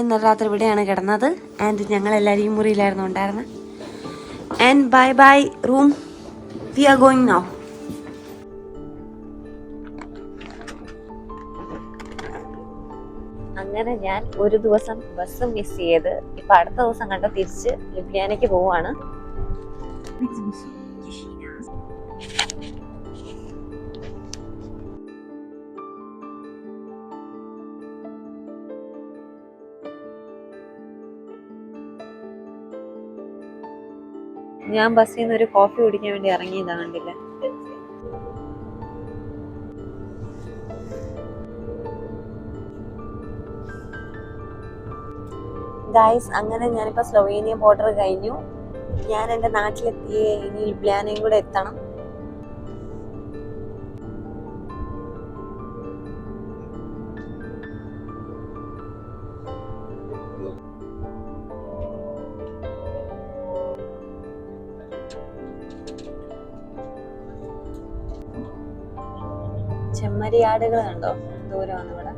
ഇന്നലെ രാത്രി ഇവിടെയാണ് കിടന്നത്. ആൻഡ് ഞങ്ങൾ എല്ലാവരും ഈ മുറിയിലായിരുന്നു ഉണ്ടായിരുന്നത് and bye bye room. We are going now. അങ്ങനെ ഞാൻ ഒരു ദിവസം ബസ് മിസ് ചെയ്ത് ഇപ്പൊ അടുത്ത ദിവസം കണ്ട തിരിച്ച് ലുബ്ലിയാനയ്ക്ക് പോവാണ്. ഞാൻ ബസ്സിൽ നിന്ന് ഒരു കോഫി കുടിക്കാൻ വേണ്ടി ഇറങ്ങിയതാ കണ്ടില്ല? ഗായ്സ് അങ്ങനെ ഞാനിപ്പോ സ്ലൊവേനിയ ബോർഡർ കഴിഞ്ഞു. ഞാൻ എന്റെ നാട്ടിലെത്തിയേ ഇനി ലുബ്ലാനയും കൂടെ എത്തണം. ചെമ്മരിയാടുകൾ കണ്ടോ ദൂരമാണ് ഇവിടെ.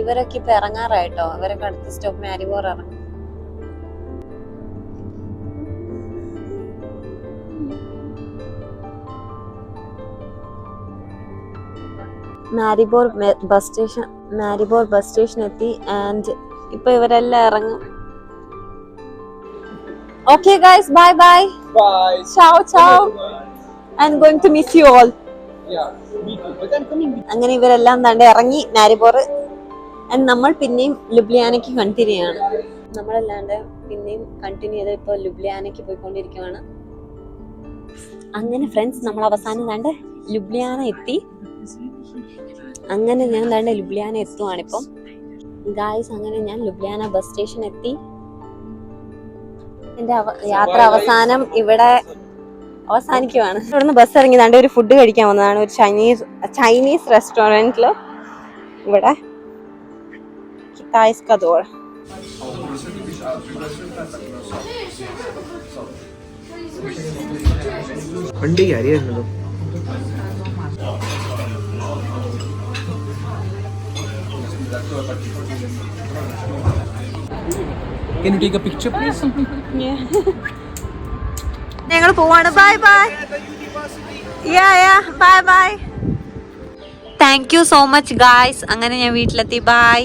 ഇവരൊക്കെ ഇപ്പൊ ഇറങ്ങാറായിട്ടോ? ഇവരൊക്കെ അടുത്ത സ്റ്റോപ്പ് മാരിമോർ ഇറങ്ങും. Maribor bus station Maribor bus station എത്തി ആൻഡ് ഇപ്പൊ ഇവരെല്ലാം ഇറങ്ങും. Okay guys, bye bye. Bye. ciao. Ciao i'm going to miss you all. Yeah, me too. But I'm coming. with അങ്ങനെ ഇവരെല്ലാം തണ്ട് ഇറങ്ങി മാരിബോർ ആൻഡ് നമ്മൾ പിന്നെയും ലുബ്ലിയാനയ്ക്ക് കണ്ടിന്യൂ ആണ് നമ്മളല്ലാണ്ട് പിന്നെയും കണ്ടിന്യൂ ചെയ്ത് ഇപ്പോൾ ലുബ്ലിയാനയ്ക്ക് പോയിക്കൊണ്ടിരിക്കുകയാണ് അങ്ങനെ ഫ്രണ്ട്സ് നമ്മൾ അവസാനം തണ്ട് ലുബ്ലിയാന എത്തി. അങ്ങനെ ഞാൻ തണ്ട് ലുബ്ലിയാന എത്തുവാണിപ്പം ഗായ്സ് അങ്ങനെ ഞാൻ ലുബ്ലിയാന ബസ് സ്റ്റേഷൻ എത്തി. എന്റെ യാത്ര അവസാനം ഇവിടെ അവസാനിക്കുവാണ്. ഇവിടുന്ന് ബസ് ഇറങ്ങി. ദാണ്ട് ഒരു ഫുഡ് കഴിക്കാൻ വന്നതാണ്. ഒരു ചൈനീസ് ചൈനീസ് റെസ്റ്റോറന്റിൽ ഇവിടെ കിതായ്സ് കദോർ വണ്ടി അറിയായിരുന്നല്ലോ Can you take a picture, please? ഞങ്ങൾ പോവാണ്. Bye bye yeah yeah bye bye thank you so much guys അങ്ങനെ ഞാൻ വീട്ടിലെത്തി. ബൈ